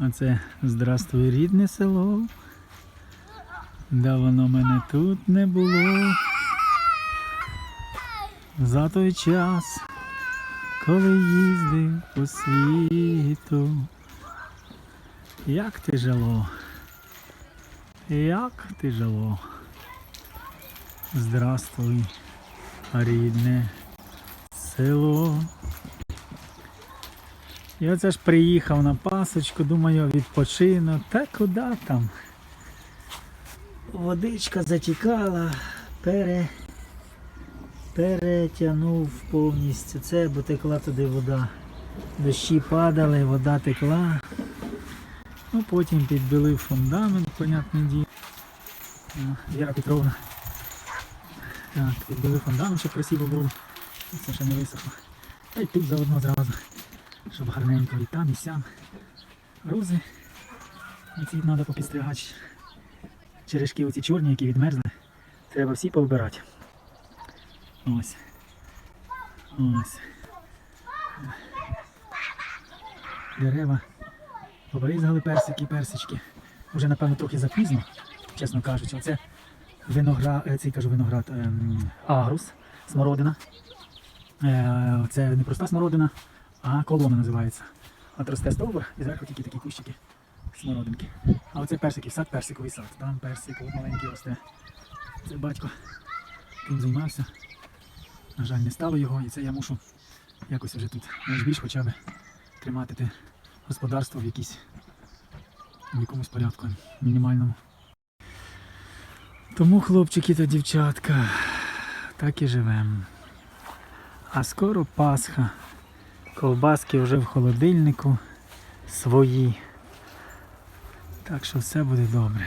Оце здравствуй рідне село. Давно мене тут не було. За той час, коли їздив по світу. Як ти жило? Як ти жило? Здравствуй, рідне село. Я оце ж приїхав на пасочку, думаю, відпочину. Та куди там? Водичка затікала, пере... перетягнув повністю це, бо текла туди вода. Дощі падали, вода текла. Ну, потім підбілив фундамент, понятне діло. Віра Петровна. Так, підбили фундамент, щоб красиво було. Це ще не висохло. Та й тут заодно зразу щоб гарненько і там, і сям. Рози. Ці треба попістригати. Черешки оці чорні, які відмерзли. Треба всі повбирати. Ось. Ось. Дерева. Побризгали персики, персички. Уже напевно трохи запізно, чесно кажучи. Оце виноград, е, цей кажу виноград, ем, агрус, смородина. Е, Це не проста смородина, а колона називається. От росте стовбур і зверху тільки такі кущики смородинки. А оце персики, сад персиковий сад. Там персик маленький росте. Це батько тим займався. На жаль, не стало його, і це я мушу якось вже тут найбільш хоча б тримати те господарство в якійсь в якомусь порядку мінімальному. Тому, хлопчики та дівчатка, так і живемо. А скоро Пасха. Ковбаски вже в холодильнику свої. Так що все буде добре.